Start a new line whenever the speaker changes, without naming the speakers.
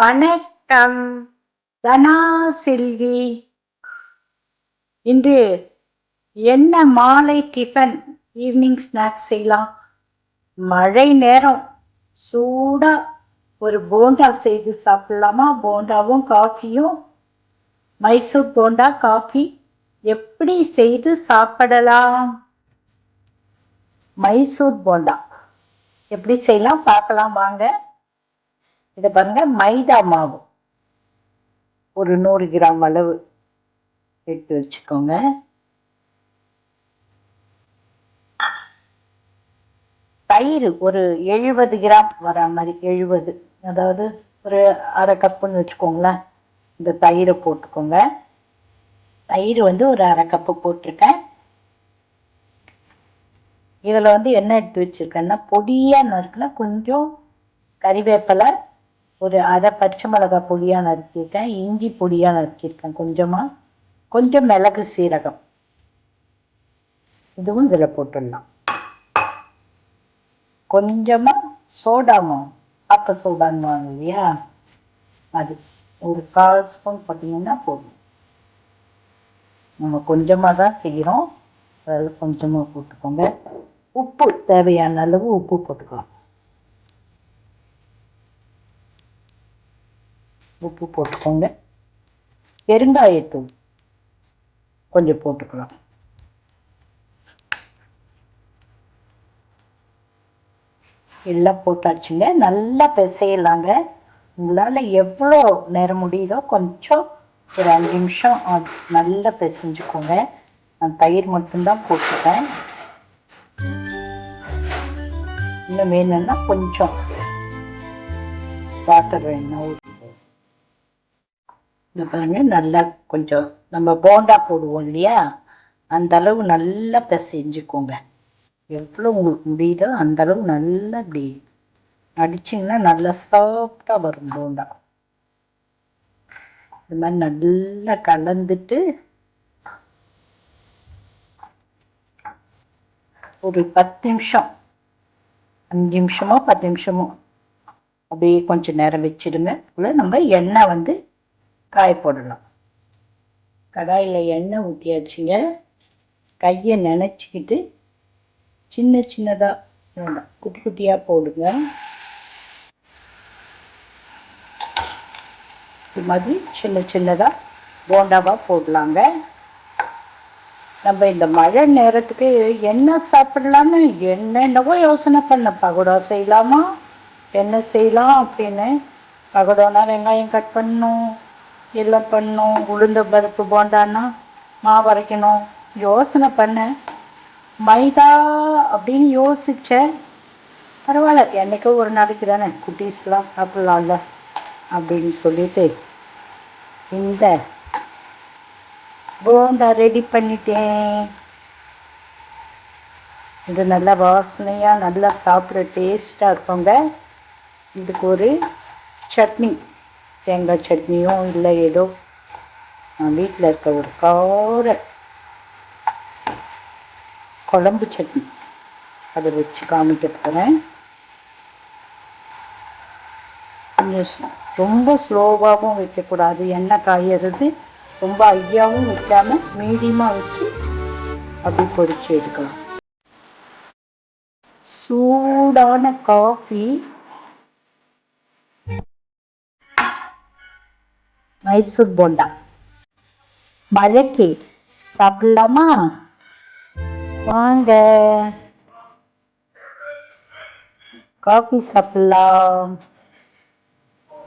வணக்கம். தனா செல்வி. இன்று என்ன மாலை டிஃபன் ஈவினிங் ஸ்நாக்ஸ் செய்யலாம். மழை நேரம். சூடா ஒரு போண்டா செய்து சாப்பிடலாமா? போண்டாவும் காஃபியும். மைசூர் போண்டா காஃபி. எப்படி செய்து சாப்பிடலாம்? மைசூர் போண்டா. எப்படி செய்யலாம்? பார்க்கலாம் வாங்க. இதை பாருங்க மைதா மாவு. ஒரு நூறு கிராம் அளவு எடுத்து வச்சுக்கோங்க. தயிர் ஒரு எழுபது கிராம் வர மாதிரி எழுபது. அதாவது ஒரு அரை கப்புன்னு வச்சுக்கோங்களேன். இந்த தயிரை போட்டுக்கோங்க. தயிர் வந்து ஒரு அரை கப்பு போட்டிருக்கேன். இதில் வந்து என்ன எடுத்து வச்சுருக்கேன்னா பொடியாக நறுக்கில் கொஞ்சம் கறிவேப்பிலை ஒரு அரை பச்சை மிளகாய் பொடியாக நறுக்கியிருக்கேன் இஞ்சி பொடியாக நறுக்கியிருக்கேன் கொஞ்சமாக கொஞ்சம் மிளகு சீரகம். இதுவும் இதில் போட்டுடலாம். கொஞ்சமாக சோடாமா ஆக்க சோடான்னு இல்லையா? அது ஒரு கால் ஸ்பூன் போட்டிங்கன்னா போதும். நம்ம கொஞ்சமாக தான் செய்கிறோம். அதாவது கொஞ்சமாக போட்டுக்கோங்க. உப்பு தேவையான அளவு உப்பு போட்டுக்கலாம். உப்பு போட்டுக்கோங்க. பெருங்காயத்தூள் கொஞ்சம் போட்டுக்கலாம். எல்லாம் போட்டாச்சுங்க. நல்லா பிசையலாங்க. உங்களால் எவ்வளோ நேரம் முடியுதோ கொஞ்சம் ஒரு அஞ்சு நிமிஷம் நல்லா பிசைஞ்சுக்கோங்க. நான் தயிர் மட்டும்தான் போட்டுப்பேன். இன்னும் வேணும்னா கொஞ்சம் வாட்டர் வேணும் இந்த பாருங்க நல்லா கொஞ்சம் நம்ம போண்டா போடுவோம் இல்லையா? அந்த அளவு நல்லா பிசைஞ்சுக்கோங்க எவ்வளோ உங்களுக்கு முடியுதோ அந்த அளவு நல்லா இப்படி அடிச்சிங்கன்னா நல்லா சாஃப்டாக வரும் போண்டா. இது மாதிரி நல்லா கலந்துட்டு ஒரு பத்து நிமிஷம் அஞ்சு நிமிஷமோ பத்து நிமிஷமோ அப்படியே கொஞ்சம் நேரம் வச்சிடுங்க நம்ம எண்ணெய் வந்து காய போடலாம் கடாயில் எண்ணெய் ஊற்றியாச்சுங்க கையை நினச்சிக்கிட்டு சின்ன சின்னதாக வேண்டாம். குட்டி குட்டியாக போடுங்க. இது மாதிரி சின்ன சின்னதாக போண்டாவாக போடலாங்க. நம்ம இந்த மழை நேரத்துக்கு என்ன சாப்பிடலான்னு என்னென்னவோ யோசனை பண்ண. பகோடா செய்யலாமா? என்ன செய்யலாம் அப்படின்னு. பகோடானா வெங்காயம் கட் பண்ணும் எல்லாம் பண்ணும் உளுந்த பருப்பு போண்டான்னா மாவு அரைக்கணும். யோசனை பண்ணேன் மைதா அப்படின்னு யோசித்தேன் பரவாயில்ல என்றைக்கோ ஒரு நாளைக்கு தானே குட்டீஸ்லாம் சாப்பிட்லாம்ல அப்படின்னு சொல்லிட்டு இந்த போண்டா ரெடி பண்ணிட்டேன். இது நல்லா வாசனையாக நல்லா சாப்பிட்ற டேஸ்ட்டாக இருக்குங்க. இதுக்கு ஒரு சட்னி. தேங்காய் சட்னியும் இல்லை ஏதோ. வீட்டில் இருக்க ஒரு கார குழம்பு சட்னி. அதை வச்சு காமிக்க போகிறேன் கொஞ்சம் ரொம்ப ஸ்லோவாகவும் வைக்கக்கூடாது. எண்ணெய் காயறது ரொம்ப ஐயாவும் வைக்காமல் மீடியமாக வச்சு அப்படி பொறிச்சு எடுக்கலாம். சூடான காஃபி மைசூர் போண்டா மழைக்கு சாப்பிடலாமா வாங்க காஃபி சாப்பிடலாம்